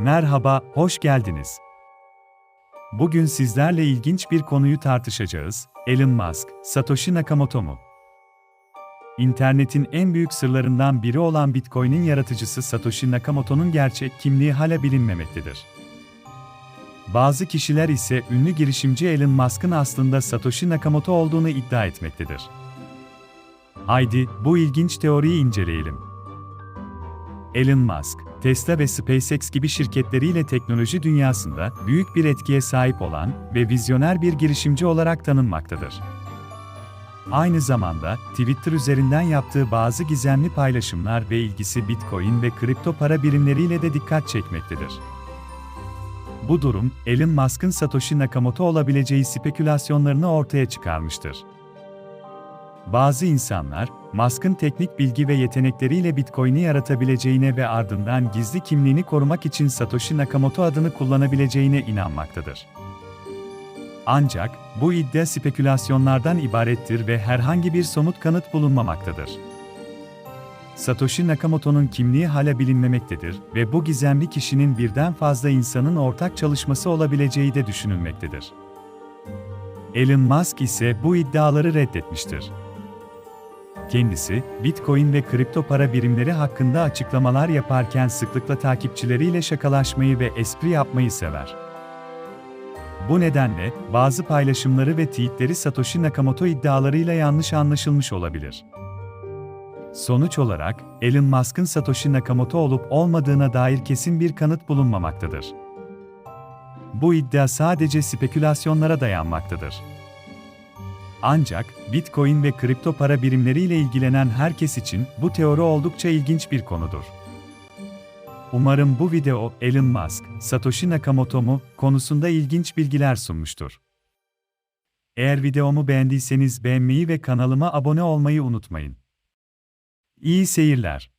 Merhaba, hoş geldiniz. Bugün sizlerle ilginç bir konuyu tartışacağız. Elon Musk, Satoshi Nakamoto mu? İnternetin en büyük sırlarından biri olan Bitcoin'in yaratıcısı Satoshi Nakamoto'nun gerçek kimliği hala bilinmemektedir. Bazı kişiler ise ünlü girişimci Elon Musk'ın aslında Satoshi Nakamoto olduğunu iddia etmektedir. Haydi, bu ilginç teoriyi inceleyelim. Elon Musk, Tesla ve SpaceX gibi şirketleriyle teknoloji dünyasında büyük bir etkiye sahip olan ve vizyoner bir girişimci olarak tanınmaktadır. Aynı zamanda Twitter üzerinden yaptığı bazı gizemli paylaşımlar ve ilgisi Bitcoin ve kripto para birimleriyle de dikkat çekmektedir. Bu durum, Elon Musk'ın Satoshi Nakamoto olabileceği spekülasyonlarını ortaya çıkarmıştır. Bazı insanlar, Musk'ın teknik bilgi ve yetenekleriyle Bitcoin'i yaratabileceğine ve ardından gizli kimliğini korumak için Satoshi Nakamoto adını kullanabileceğine inanmaktadır. Ancak, bu iddia spekülasyonlardan ibarettir ve herhangi bir somut kanıt bulunmamaktadır. Satoshi Nakamoto'nun kimliği hala bilinmemektedir ve bu gizemli kişinin birden fazla insanın ortak çalışması olabileceği de düşünülmektedir. Elon Musk ise bu iddiaları reddetmiştir. Kendisi, Bitcoin ve kripto para birimleri hakkında açıklamalar yaparken sıklıkla takipçileriyle şakalaşmayı ve espri yapmayı sever. Bu nedenle, bazı paylaşımları ve tweetleri Satoshi Nakamoto iddialarıyla yanlış anlaşılmış olabilir. Sonuç olarak, Elon Musk'ın Satoshi Nakamoto olup olmadığına dair kesin bir kanıt bulunmamaktadır. Bu iddia sadece spekülasyonlara dayanmaktadır. Ancak, Bitcoin ve kripto para birimleriyle ilgilenen herkes için bu teori oldukça ilginç bir konudur. Umarım bu video Elon Musk, Satoshi Nakamoto mu konusunda ilginç bilgiler sunmuştur. Eğer videomu beğendiyseniz beğenmeyi ve kanalıma abone olmayı unutmayın. İyi seyirler.